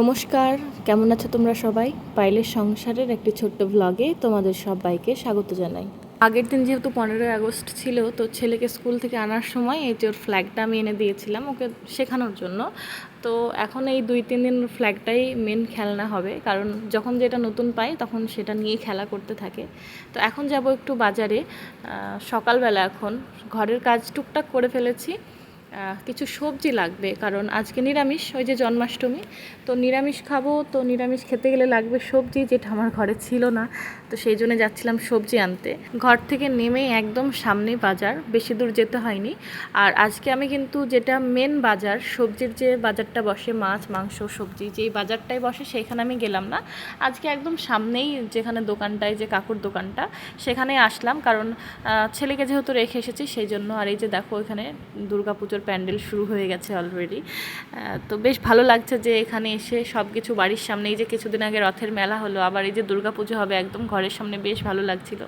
নমস্কার, কেমন আছো তোমরা সবাই? পাইলের সংসারের একটি ছোট্ট ভ্লগে তোমাদের সবাইকে স্বাগত জানাই। আগের দিন যেহেতু পনেরোই আগস্ট ছিল, তো ছেলেকে স্কুল থেকে আনার সময় এই যে ওর ফ্ল্যাগটা আমি এনে দিয়েছিলাম ওকে শেখানোর জন্য। তো এখন এই দুই, তিন দিন ফ্ল্যাগটাই মেন খেলনা হবে, কারণ যখন যেটা নতুন পাই তখন সেটা নিয়ে খেলা করতে থাকে। তো এখন যাব একটু বাজারে। সকালবেলা এখন ঘরের কাজ টুকটাক করে ফেলেছি। কিছু সবজি লাগবে, কারণ আজকে নিরামিষ, ওই যে জন্মাষ্টমী। তো নিরামিষ খাব, তো নিরামিষ খেতে গেলে লাগবে সবজি, যেটা আমার ঘরে ছিল না। তো সেই জন্য যাচ্ছিলাম সবজি আনতে। ঘর থেকে নেমে একদম সামনে বাজার, বেশি দূর যেতে হয়নি। আর আজকে আমি কিন্তু যেটা মেন বাজার, সবজির যে বাজারটা বসে, মাছ, মাংস, সবজি, যেই বাজারটাই বসে সেইখানে আমি গেলাম না। আজকে একদম সামনেই যেখানে দোকানটায়, যে কাকুর দোকানটা, সেখানেই আসলাম। কারণ ছেলেকে যেহেতু রেখে এসেছি, সেই জন্য আর এই যে দেখো, এখানে দুর্গাপুজোর প্যান্ডেল শুরু হয়ে গেছে অলরেডি তো বেশ ভালো লাগছে যে এখানে এসে সব কিছু বাড়ির সামনে, এই যে কিছুদিন আগে রথের মেলা হলো, আবার এই যে দুর্গাপুজো হবে একদম ঘরের সামনে বেশ ভালো লাগছিল।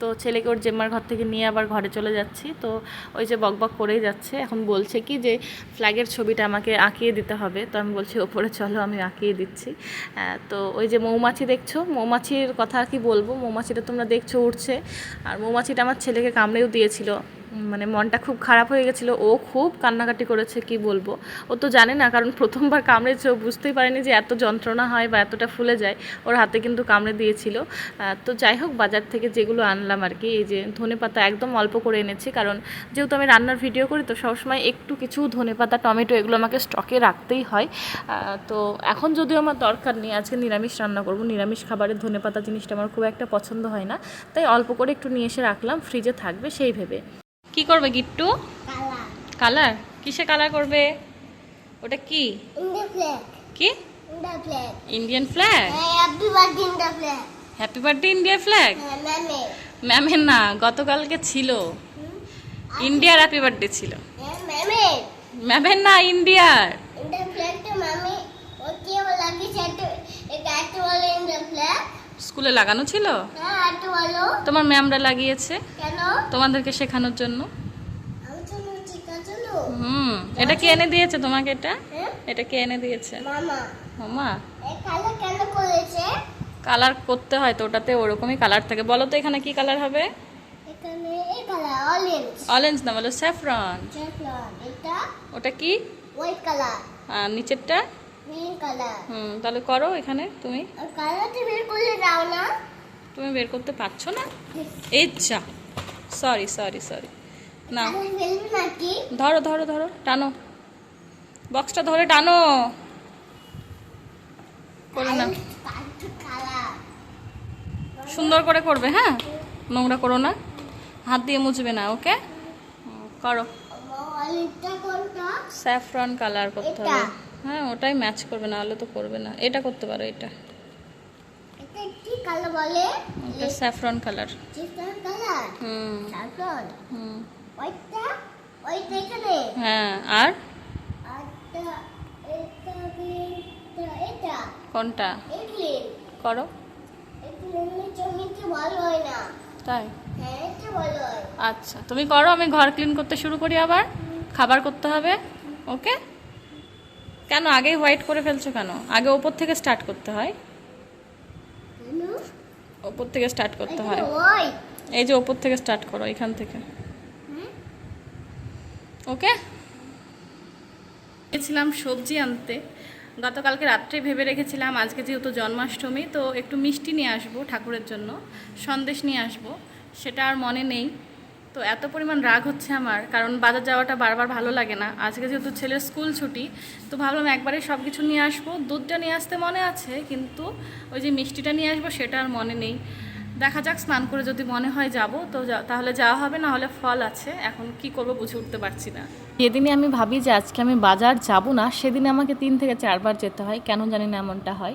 তো ছেলেকে ওর জেম্মার ঘর থেকে নিয়ে আবার ঘরে চলে যাচ্ছি। তো ওই যে বকবক করেই যাচ্ছে। এখন বলছে কি যে ফ্ল্যাগের ছবিটা আমাকে আঁকিয়ে দিতে হবে। তো আমি বলছি, ওপরে চলো, আমি আঁকিয়ে দিচ্ছি। তো ওই যে মৌমাছি দেখছ? মৌমাছির কথা কি বলব? মৌমাছিটা তোমরা দেখছ উঠছে আর মৌমাছিটা আমার ছেলেকে কামড়েও দিয়েছিল। মানে মনটা খুব খারাপ হয়ে গেছিল। ও খুব কান্নাকাটি করেছে, কি বলব? ও তো জানে না, কারণ প্রথমবার কামড়েছে ও বুঝতেই পারেনি যে এত যন্ত্রণা হয় বা এতটা ফুলে যায়। ওর হাতে কিন্তু কামড়ে দিয়েছিল। তো যাই হোক, বাজার থেকে যেগুলো আনলাম আর কি, এই যে ধনে পাতা একদম অল্প করে এনেছি, কারণ যেহেতু আমি রান্নার ভিডিও করি, তো সবসময় একটু কিছু ধনে পাতা টমেটো এগুলো আমাকে স্টকে রাখতেই হয়। তো এখন যদিও আমার দরকার নেই, আজকে নিরামিষ রান্না করব। নিরামিষ খাবারের ধনে পাতা জিনিসটা আমার খুব একটা পছন্দ হয় না। তাই অল্প করে একটু নিয়ে এসে রাখলাম, ফ্রিজে থাকবে সেই ভেবে। কি করবে গিট্টু? কালা কালার কিসে কালার করবে? ওটা কি? কি? Indian flag happy birthday India flag ম্যামের না গতকালকে ছিল। ইন্ডিয়ার হ্যাপি বার্থডে ছিল। ম্যামের না ইন্ডিয়ার স্কুলে লাগানো ছিল? হ্যাঁ। বলো। তোমার ম্যামরা লাগিয়েছে। কেন? তোমাদেরকে শেখানোর জন্য। হুম এটা কে এনে দিয়েছে তোমাকে এটা? হ্যাঁ? এটা কে এনে দিয়েছে? মামা। মামা। এই কেন করেছে? কালার করতে হয় তো ওটাতে ওরকমই কালার থাকে। বলো তো এখানে কি কালার হবে? এখানে এই কালার অরেঞ্জ অরেঞ্জ না বলো স্যাফরন এটা? ওটা কি? হোয়াইট কালার আর নিচেরটা? গ্রিন কালার হুম তাহলে করো এখানে তুমি। কালারটা বের করলে দাও না। তুমি বের করতে পারছ না? যা। সরি সরি সরি না। ধরো ধরো ধরো টানো। বক্সটা ধরে টানো। করে না। সুন্দর করে করবে হ্যাঁ? নোংরা করো না। হাত দিয়ে মুছবে না ওকে? করো। স্যাফরন কালার করতে হবে। হ্যাঁ ওটাই ম্যাচ করবে না হলে তো করবে না। এটা করতে পারো এটা। কি কালার বলে। এটা স্যাফরন কালার চিকন কালার হুম। সাফরন হুম। ওইটা ওইটা এখানে। হ্যাঁ আর? আরটা এটা এটা এটা। কোনটা? এগুলি করো। হয় তাই? হ্যাঁ আচ্ছা তুমি করো আমি ঘর ক্লিন করতে শুরু করি আবার। খাবার করতে হবে ওকে? কেন আগেই হোয়াইট করে ফেলছো কেন? আগে ওপর থেকে স্টার্ট করতে হয়। ওপর থেকে স্টার্ট করতে হয়। এই যে ওপর থেকে স্টার্ট করো এখান থেকে। ওকে গেছিলাম সবজি আনতে। গতকালকে রাত্রে ভেবে রেখেছিলাম আজকে যেহেতু জন্মাষ্টমী তো একটু মিষ্টি নিয়ে আসব ঠাকুরের জন্য সন্দেশ নিয়ে আসব। সেটা আর মনে নেই। তো এত পরিমাণ রাগ হচ্ছে আমার, কারণ বাজার যাওয়াটা বারবার ভালো লাগে না। আজকে যেহেতু ছেলের স্কুল ছুটি, তো ভাবলাম একবারে সব কিছু নিয়ে আসব। দুধটা নিয়ে আসতে মনে আছে, কিন্তু ওই যে মিষ্টিটা নিয়ে আসব সেটা আর মনে নেই। দেখা যাক, স্নান করে যদি মনে হয় যাব, তো তাহলে যাওয়া হবে না হলে ফল আছে। এখন কি করব বুঝে উঠতে পারছি না। যেদিনে আমি ভাবি যে আজকে আমি বাজার যাব না, সেদিনে আমাকে তিন থেকে চারবার যেতে হয়। কেন জানি না এমনটা হয়।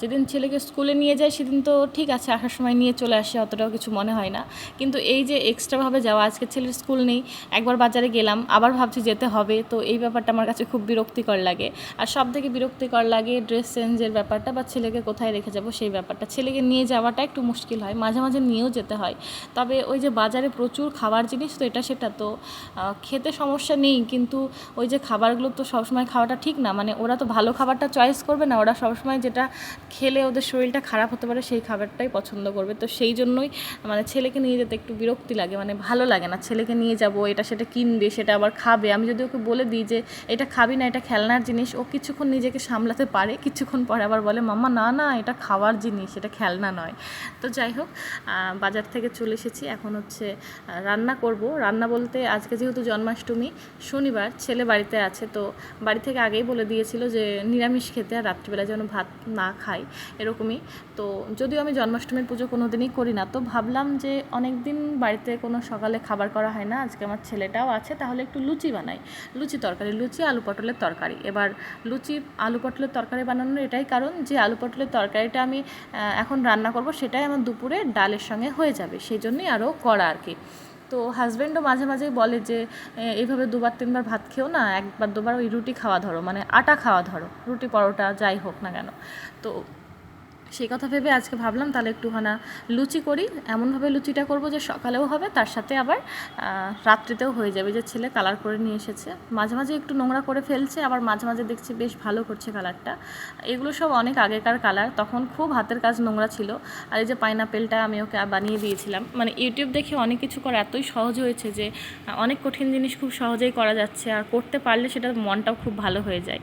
যেদিন ছেলেকে স্কুলে নিয়ে যায় সেদিন তো ঠিক আছে, আসার সময় নিয়ে চলে আসে, অতটাও কিছু মনে হয় না। কিন্তু এই যে এক্সট্রাভাবে যাওয়া, আজকে ছেলের স্কুল নেই, একবার বাজারে গেলাম, আবার ভাবছি যেতে হবে, তো এই ব্যাপারটা আমার কাছে খুব বিরক্তিকর লাগে। আর সব থেকে বিরক্তিকর লাগে ড্রেস চেঞ্জের ব্যাপারটা, বা ছেলেকে কোথায় রেখে যাব, সেই ব্যাপারটা। ছেলেকে নিয়ে যাওয়াটা একটু মুশকিল হয়, মাঝে মাঝে নিয়েও যেতে হয়। তবে ওই যে বাজারে প্রচুর খাবার জিনিস তো এটা সেটা তো খেতে সমস্যা নেই কিন্তু ওই যে খাবারগুলো তো সবসময় খাওয়াটা ঠিক না। মানে ওরা তো ভালো খাবারটা চয়েস করবে না, ওরা সবসময় যেটা খেলে ওদের শরীরটা খারাপ হতে পারে সেই খাবারটাই পছন্দ করবে। তো সেই জন্যই মানে ছেলেকে নিয়ে যেতে একটু বিরক্তি লাগে মানে ভালো লাগে না। ছেলেকে নিয়ে যাব, এটা সেটা কিনবে, সেটা আবার খাবে। আমি যদি ওকে বলে দিই যে, এটা খাবি না, এটা খেলনার জিনিস। ও কিছুক্ষণ নিজেকে সামলাতে পারে, কিছুক্ষণ পরে আবার বলে, মাম্মা, না না, এটা খাওয়ার জিনিস, এটা খেলনা নয়। তো যাই হোক বাজার থেকে চলে এসেছি। এখন হচ্ছে রান্না করব। রান্না বলতে আজকে যেহেতু জন্মাষ্টমী, শনিবার ছেলে বাড়িতে আছে, তো বাড়ি থেকে আগেই বলে দিয়েছিল যে নিরামিষ খেতে আর রাত্রিবেলা যেন ভাত না খাই, এরকমই। তো যদিও আমি জন্মাষ্টমীর পুজো কোনো দিনই করি না, তো ভাবলাম যে অনেক দিন বাড়িতে কোনো সকালে খাবার করা হয় না, আজকে আমার ছেলেটাও আছে, তাহলে একটু লুচি বানাই। লুচি তরকারি, লুচি, আলু পটলের তরকারি। এবার লুচি, আলু পটলের তরকারি বানানোর এটাই কারণ যে আলু পটলের তরকারিটা আমি এখন রান্না করব, সেটাই আমার দুপুরে ডালের সঙ্গে হয়ে যাবে, সেই জন্যই আরও করা আর কি। তো হাজব্যান্ডও মাঝে মাঝেই বলে যে এইভাবে দুবার তিনবার ভাত খেও না, একবার দুবার ওই রুটি খাওয়া ধরো মানে আটা খাওয়া ধরো, রুটি পরোটা যাই হোক না কেন। তো সেই কথা ভেবে আজকে ভাবলাম তাহলে একটুখানা লুচি করি। এমনভাবে লুচিটা করব যে সকালেও হবে, তার সাথে আবার রাত্রিতেও হয়ে যাবে। যে ছেলে কালার করে নিয়ে এসেছে। মাঝে মাঝে একটু নোংরা করে ফেলছে, আবার মাঝে মাঝে দেখছি বেশ ভালো করছে কালারটা। এগুলো সব অনেক আগেকার কালার, তখন খুব হাতের কাজ নোংরা ছিল। আর এই যে পাইনাপেলটা আমি ওকে বানিয়ে দিয়েছিলাম। মানে ইউটিউব দেখে অনেক কিছু করা এতই সহজ হয়েছে যে, অনেক কঠিন জিনিস খুব সহজেই করা যাচ্ছে। আর করতে পারলে সেটা মনটাও খুব ভালো হয়ে যায়।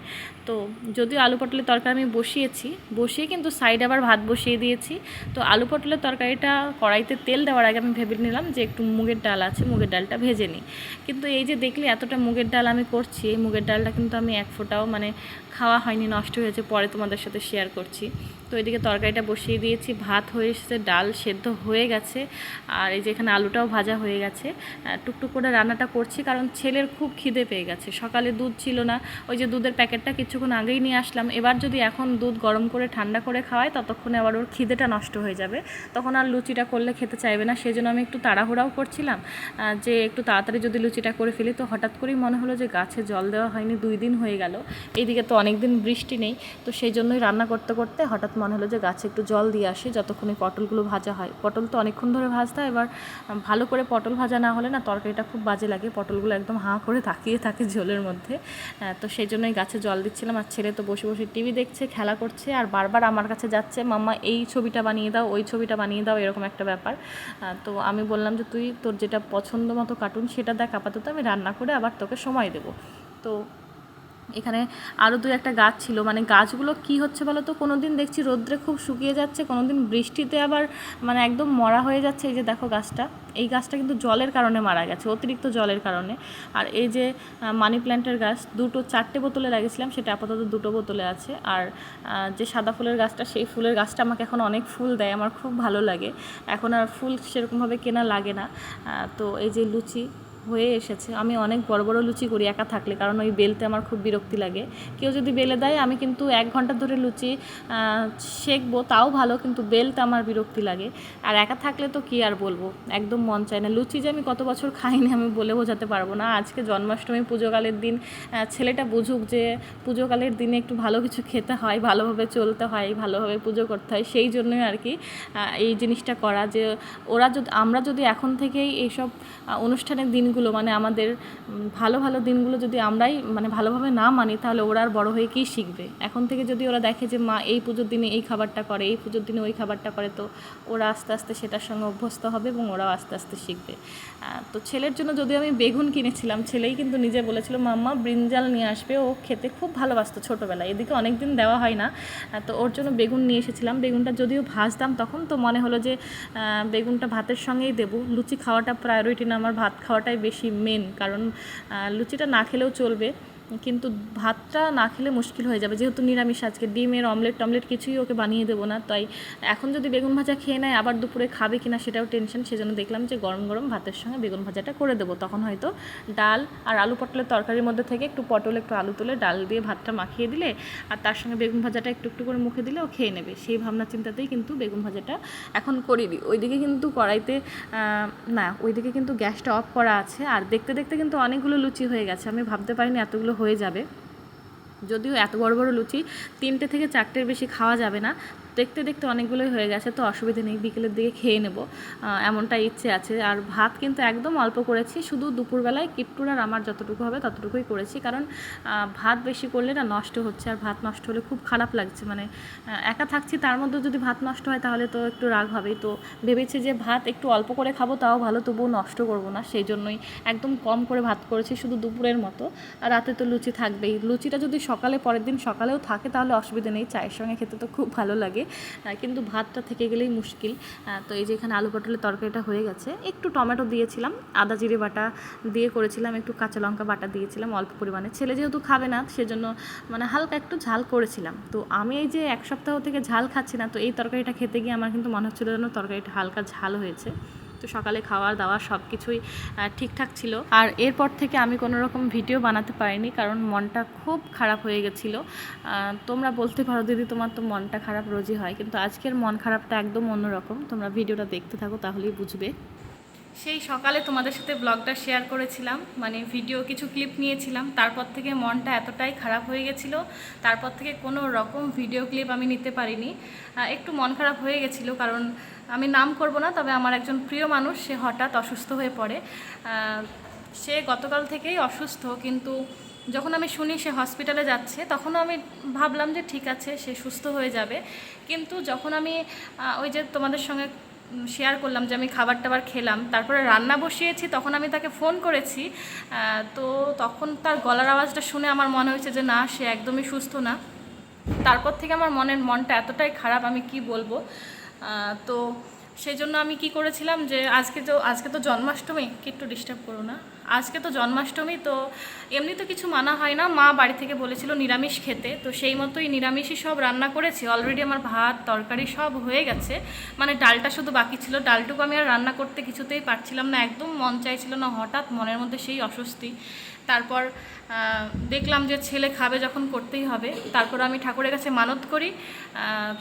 তো যদিও আলু পটলের তরকারি আমি বসিয়েছি, বসিয়ে কিন্তু সাইড আবার ভাত বসিয়ে দিয়েছি। তো আলু পটলের তরকারিটা কড়াইতে তেল দেওয়ার আগে আমি ভেবে নিলাম যে একটু মুগের ডাল আছে, মুগের ডালটা ভেজে নিই। কিন্তু এই যে দেখলি এতটা মুগের ডাল আমি করছি, এই মুগের ডালটা কিন্তু আমি এক ফোঁটাও মানে খাওয়া হয়নি, নষ্ট হয়েছে, পরে তোমাদের সাথে শেয়ার করছি। তো এদিকে তরকারিটা বসিয়ে দিয়েছি, ভাত হয়ে এসেছে, ডাল সেদ্ধ হয়ে গেছে, আর এই যে এখানে আলুটাও ভাজা হয়ে গেছে। টুকটুক করে রান্নাটা করছি, কারণ ছেলের খুব খিদে পেয়ে গেছে, সকালে দুধ ছিল না, ওই যে দুধের প্যাকেটটা কিছুক্ষণ আগেই নিয়ে আসলাম, এবার যদি এখন দুধ গরম করে ঠান্ডা করে খাওয়াই ততক্ষণে আবার ওর খিদেটা নষ্ট হয়ে যাবে, তখন আর লুচিটা করলে খেতে চাইবে না সেই জন্য আমি একটু তাড়াহুড়াও করছিলাম যে একটু তাড়াতাড়ি যদি লুচিটা করে ফেলি, তো হঠাৎ করেই মনে হলো যে গাছে জল দেওয়া হয়নি, দুই দিন হয়ে গেল, এইদিকে তো অনেক দিন বৃষ্টি নেই, তো সেই জন্যই রান্না করতে করতে হঠাৎ মনে হলো যে গাছে একটু জল দিয়ে আসি, যতক্ষণে পটলগুলো ভাজা হয়। পটল তো অনেকক্ষণ ধরে ভাজতে হয়, এবার ভালো করে পটল ভাজা না হলে না তরকারিটা খুব বাজে লাগে, পটলগুলো একদম হাঁ করে তাকিয়ে থাকে ঝোলের মধ্যে। তো সেই জন্যই গাছে জল দিচ্ছিলাম, আর ছেলে তো বসে বসে টিভি দেখছে, খেলা করছে, আর বারবার আমার কাছে যাচ্ছে, মাম্মা, এই ছবিটা বানিয়ে দাও, ওই ছবিটা বানিয়ে দাও, এরকম একটা ব্যাপার। তো আমি বললাম যে, তুই তোর যেটা পছন্দ মতো কার্টুন সেটা দেখ, আপাতত আমি রান্না করে আবার তোকে সময় দেবো। তো এখানে আরও দু একটা গাছ ছিল। মানে গাছগুলো কি হচ্ছে বলো তো? কোনো দিন দেখছি রোদ্রে খুব শুকিয়ে যাচ্ছে কোনো দিন বৃষ্টিতে আবার মানে একদম মরা হয়ে যাচ্ছে এই যে দেখো গাছটা। এই গাছটা কিন্তু জলের কারণে মারা গেছে, অতিরিক্ত জলের কারণে। আর এই যে মানি প্ল্যান্টের গাছ, দুটো চারটে বোতলে লাগিয়েছিলাম, সেটা আপাতত দুটো বোতলে আছে। আর যে সাদা ফুলের গাছটা, সেই ফুলের গাছটা আমাকে এখন অনেক ফুল দেয়, আমার খুব ভালো লাগে। এখন আর ফুল সেরকমভাবে কেনা লাগে না। তো এই যে লুচি হয়ে এসেছে। আমি অনেক বড় বড় লুচি করি একা থাকলে, কারণ ওই বেলতে আমার খুব বিরক্তি লাগে। কেউ যদি বেলে দেয়, আমি কিন্তু এক ঘণ্টা ধরে লুচি সেঁকবো তাও ভালো, কিন্তু বেলতে আমার বিরক্তি লাগে। আর একা থাকলে তো কি আর বলব? একদম মন চায় না। লুচি যে আমি কত বছর খাইনি, আমি বলে বোঝাতে পারব না। আজকে জন্মাষ্টমী, পুজোকালের দিন ছেলেটা বুঝুক যে পুজোকালের দিনে একটু ভালো কিছু খেতে হয়, ভালোভাবে চলতে হয়, ভালোভাবে পুজো করতে হয়, সেই জন্যই আর কি এই জিনিসটা করা যে ওরা যদি, আমরা যদি এখন থেকেই এইসব অনুষ্ঠানের দিনগুলো মানে আমাদের ভালো ভালো দিনগুলো যদি আমরাই মানে ভালোভাবে না মানি, তাহলে ওরা আর বড় হয়ে কী শিখবে? এখন থেকে যদি ওরা দেখে যে, মা, এই পুজোর দিনে এই খাবারটা করে, এই পুজোর দিনে ওই খাবারটা করে, তো ওরা আস্তে আস্তে সেটার সঙ্গে অভ্যস্ত হবে এবং ওরাও আস্তে আস্তে শিখবে। তো ছেলের জন্য যদিও আমি বেগুন কিনেছিলাম, ছেলেই কিন্তু নিজে বলেছিল, মাম্মা, ব্রিঞ্জাল নিয়ে আসবে, ও খেতে খুব ভালোবাসতো ছোটোবেলায়, এদিকে অনেক দিন দেওয়া হয় না। তো ওর জন্য বেগুন নিয়ে এসেছিলাম, বেগুনটা যদিও ভাজতাম তখন তো মনে হলো যে বেগুনটা ভাতের সঙ্গেই দেবো, লুচি খাওয়াটা প্রায়োরিটি না, আমার ভাত খাওয়াটাই বেশি মেন কারণ লুচিটা না খেলেও চলবে। কিন্তু ভাতটা না খেলে মুশকিল হয়ে যাবে। যেহেতু নিরামিষ আজকে, ডিমের অমলেট টমলেট কিছুই ওকে বানিয়ে দেবো না। তাই এখন যদি বেগুন ভাজা খেয়ে নেয়, আবার দুপুরে খাবে কিনা সেটাও টেনশন সেজন্য দেখলাম যে গরম গরম ভাতের সঙ্গে বেগুন ভাজাটা করে দেবো। তখন হয়তো ডাল আর আলু পটলের তরকারির মধ্যে থেকে একটু পটল, একটু আলু তুলে ডাল দিয়ে ভাতটা মাখিয়ে দিলে আর তার সঙ্গে বেগুন ভাজাটা একটু একটু করে মুখে দিলে ও খেয়ে নেবে। সেই ভাবনা চিন্তাতেই কিন্তু বেগুন ভাজাটা এখন করি দিই ওইদিকে কিন্তু কড়াইতে না, ওইদিকে কিন্তু গ্যাসটা অফ করা আছে। আর দেখতে দেখতে কিন্তু অনেকগুলো লুচি হয়ে গেছে। আমি ভাবতে পারিনি এতগুলো হয়ে যাবে। যদিও এত বড় বড় লুচি তিনটে থেকে চারটের বেশি খাওয়া যাবে না। দেখতে দেখতে অনেকগুলোই হয়ে গেছে, তো অসুবিধা নেই, বিকেলের দিকে খেয়ে নেব। এমনটা ইচ্ছে আছে। আর ভাত কিন্তু একদম অল্প করেছি, শুধু দুপুরবেলায় কিট্টুর আমার যতটুকু হবে ততটুকুই করেছি। কারণ ভাত বেশি করলে না নষ্ট হচ্ছে, আর ভাত নষ্ট হলে খুব খারাপ লাগছে। মানে একা থাকছি, তার মধ্যে যদি ভাত নষ্ট হয় তাহলে তো একটু রাগ হবেই। তো ভেবেছি যে ভাত একটু অল্প করে খাব, তাও ভালো, তবুও নষ্ট করব না। সেই জন্যই একদম কম করে ভাত করেছি, শুধু দুপুরের মতো। আর রাতে তো লুচি থাকবেই। লুচিটা যদি সকালে, পরের দিন সকালেও থাকে, তাহলে অসুবিধা নেই, চায়ের সঙ্গে খেতে তো খুব ভালো লাগে। কিন্তু ভাতটা থেকে গেলেই মুশকিল। তো এই যে এখানে আলু পটলের তরকারিটা হয়ে গেছে, একটু টমেটো দিয়েছিলাম, আদা জিরে বাটা দিয়ে করেছিলাম, একটু কাঁচা লঙ্কা বাটা দিয়েছিলাম অল্প পরিমাণে। ছেলে যেহেতু খাবে না, সেজন্য মানে হালকা একটু ঝাল করেছিলাম। তো আমি এই যে এক সপ্তাহ থেকে ঝাল খাচ্ছি না, তো এই তরকারিটা খেতে গিয়ে আমার কিন্তু মনে হচ্ছিল যেন তরকারিটা হালকা ঝাল হয়েছে। তো সকালে খাওয়া দাওয়া সব কিছুই ঠিকঠাক ছিল। আর এরপর থেকে আমি কোনো রকম ভিডিও বানাতে পারিনি কারণ মনটা খুব খারাপ হয়ে গেছিল। তোমরা বলতে পারো দিদি তোমার তো মনটা খারাপ রোজই হয়, কিন্তু আজকের মন খারাপটা একদম অন্যরকম। তোমরা ভিডিওটা দেখতে থাকো, তাহলেই বুঝবে। সেই সকালে তোমাদের সাথে ব্লগটা শেয়ার করেছিলাম মানে ভিডিও কিছু ক্লিপ নিয়েছিলাম। তারপর থেকে মনটা এতটাই খারাপ হয়ে গেছিল, তারপর থেকে কোনো রকম ভিডিও ক্লিপ আমি নিতে পারিনি। একটু মন খারাপ হয়ে গেছিল কারণ আমি নাম করব না, তবে আমার একজন প্রিয় মানুষ, সে হঠাৎ অসুস্থ হয়ে পড়ে। সে গতকাল থেকেই অসুস্থ, কিন্তু যখন আমি শুনি সে হসপিটালে যাচ্ছে তখনও আমি ভাবলাম যে ঠিক আছে, সে সুস্থ হয়ে যাবে। কিন্তু যখন আমি ওই যে তোমাদের সঙ্গে শেয়ার করলাম যে আমি খাবার টাবার খেলাম, তারপরে রান্না বসিয়েছি, তখন আমি তাকে ফোন করেছি। তো তখন তার গলার আওয়াজটা শুনে আমার মনে হয়েছে যে না, সে একদমই সুস্থ না। তারপর থেকে আমার মনের, মনটা এতটাই খারাপ, আমি কি বলব? তো সেই জন্য আমি কি করেছিলাম যে আজকে তো আজকে তো জন্মাষ্টমী, কি একটু ডিস্টার্ব করো না। আজকে তো জন্মাষ্টমী, তো এমনি তো কিছু মানা হয় না। মা বাড়ি থেকে বলেছিল নিরামিষ খেতে, তো সেই মতোই নিরামিষই সব রান্না করেছি। অলরেডি আমার ভাত, তরকারি সব হয়ে গেছে। মানে ডালটা শুধু বাকি ছিল। ডালটুকু আমি আর রান্না করতে কিছুতেই পারছিলাম না। একদম মন চাইছিল না, হঠাৎ মনের মধ্যে সেই অস্বস্তি। তারপর দেখলাম যে ছেলে খাবে যখন করতেই হবে। তারপর আমি ঠাকুরের কাছে মানত করি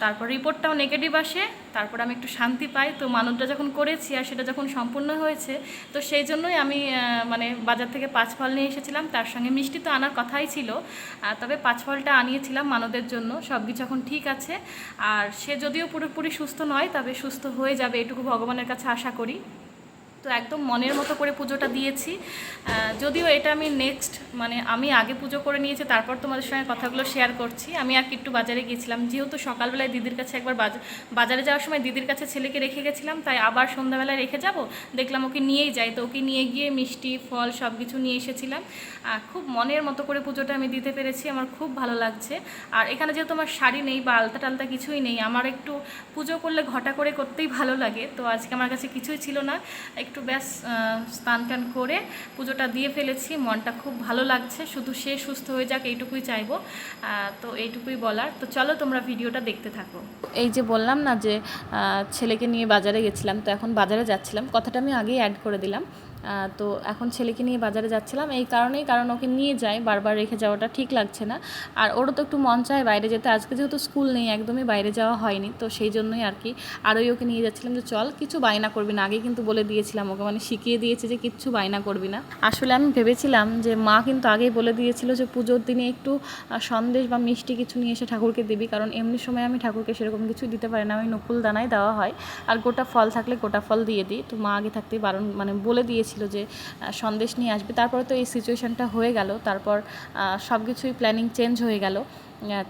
তারপর রিপোর্টটাও নেগেটিভ আসে, তারপর আমি একটু শান্তি পাই। তো মানতটা যখন করেছি আর সেটা যখন সম্পূর্ণ হয়েছে, তো সেই জন্যই আমি মানে বাজার থেকে পাঁচ ফল নিয়ে এসেছিলাম। তার সঙ্গে মিষ্টি তো আনার কথাই ছিল তবে পাঁচ ফলটা আনিয়েছিলাম মানদের জন্য। সব কিছু এখন ঠিক আছে। আর সে যদিও পুরোপুরি সুস্থ নয়, তবে সুস্থ হয়ে যাবে এটুকু ভগবানের কাছে আশা করি। তো একদম মনের মতো করে পুজোটা দিয়েছি। যদিও এটা আমি নেক্সট মানে আমি আগে পুজো করে নিয়েছি, তারপর তোমাদের সঙ্গে কথাগুলো শেয়ার করছি। আমি আর একটু বাজারে গিয়েছিলাম। যেহেতু সকালবেলায় দিদির কাছে একবার বাজারে যাওয়ার সময় দিদির কাছে ছেলেকে রেখে গেছিলাম, তাই আবার সন্ধ্যাবেলায় রেখে যাব। দেখলাম ওকে নিয়েই যাই, তো ওকে নিয়ে গিয়ে মিষ্টি, ফল সব কিছু নিয়ে এসেছিলাম। খুব মনের মতো করে পুজোটা আমি দিতে পেরেছি, আমার খুব ভালো লাগছে। আর এখানে যেহেতু আমার শাড়ি নেই বা আলতা টালতা কিছুই নেই, আমার একটু পুজো করলে ঘটা করে করতেই ভালো লাগে, তো আজকে আমার কাছে কিছুই ছিল না। একটু ব্যাস আহ, স্নান টান করে পুজোটা দিয়ে ফেলেছি। মনটা খুব ভালো লাগছে। শুধু সে সুস্থ হয়ে যাক এইটুকুই চাইব। তো এইটুকুই বলার। তো চলো তোমরা ভিডিওটা দেখতে থাকো। এই যে বললাম না যে ছেলেকে নিয়ে বাজারে গেছিলাম তো এখন বাজারে যাচ্ছিলাম। কথাটা আমি আগেই অ্যাড করে দিলাম। তো এখন ছেলেকে নিয়ে বাজারে যাচ্ছিলাম। এই কারণেই, কারণ ওকে নিয়ে যায় বারবার রেখে যাওয়াটা ঠিক লাগছে না। আর ওরও তো একটু মন চায় বাইরে যেতে। আজকে যেহেতু স্কুল নেই, একদমই বাইরে যাওয়া হয়নি। তো সেই জন্যই আর কি আর ওই ওকে নিয়ে যাচ্ছিলাম যে, চল, কিছু বায়না করবি না। আগে কিন্তু বলে দিয়েছিলাম ওকে মানে শিখিয়ে দিয়েছে যে, কিচ্ছু বায়না করবি না। আসলে আমি ভেবেছিলাম যে, মা কিন্তু আগেই বলে দিয়েছিল যে, পুজোর দিনে একটু সন্দেশ বা মিষ্টি কিছু নিয়ে এসে ঠাকুরকে দিবি। কারণ এমনি সময় আমি ঠাকুরকে সেরকম কিছু দিতে পারি না। আমি নকুল দানায় দেওয়া হয়। আর গোটা ফল থাকলে গোটা ফল দিয়ে দিই। তো মা আগে থাকতেই বারণ মানে বলে দিয়েছিল যে সন্দেশ নিয়ে আসবে। তারপরে তো এই সিচুয়েশনটা হয়ে গেল। তারপর সব কিছুই প্ল্যানিং চেঞ্জ হয়ে গেল।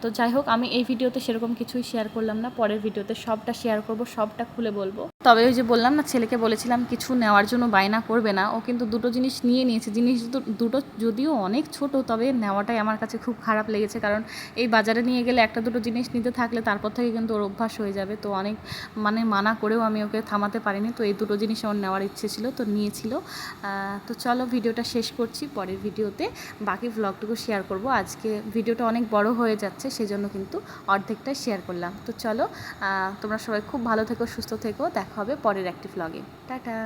তো যাই হোক, আমি এই ভিডিওতে সেরকম কিছুই শেয়ার করলাম না। পরের ভিডিওতে সবটা শেয়ার করব, সবটা খুলে বলব। তবে ওই যে বললাম না, ছেলেকে বলেছিলাম কিছু নেওয়ার জন্য বায়না করবে না। ও কিন্তু দুটো জিনিস নিয়ে নিয়েছে। জিনিস দুটো যদিও অনেক ছোট, তবে নেওয়াটাই আমার কাছে খুব খারাপ লেগেছে। কারণ এই বাজারে নিয়ে গেলে একটা দুটো জিনিস নিতে থাকলে তারপর থেকে কিন্তু ওর অভ্যাস হয়ে যাবে। তো অনেক মানে মানা করেও আমি ওকে থামাতে পারিনি। তো এই দুটো জিনিস আমার নেওয়ার ইচ্ছে ছিল, তো নিয়েছিল। তো চলো ভিডিওটা শেষ করছি। পরের ভিডিওতে বাকি ভ্লগটুকু শেয়ার করব। আজকে ভিডিওটা অনেক বড় হয়ে যাচ্ছে, সেজন্য কিন্তু অর্ধেকটা শেয়ার করলাম। তো চলো তোমরা সবাই খুব ভালো থেকো, সুস্থ থেকো। দেখা হবে পরের একটি ভ্লগে টাটা!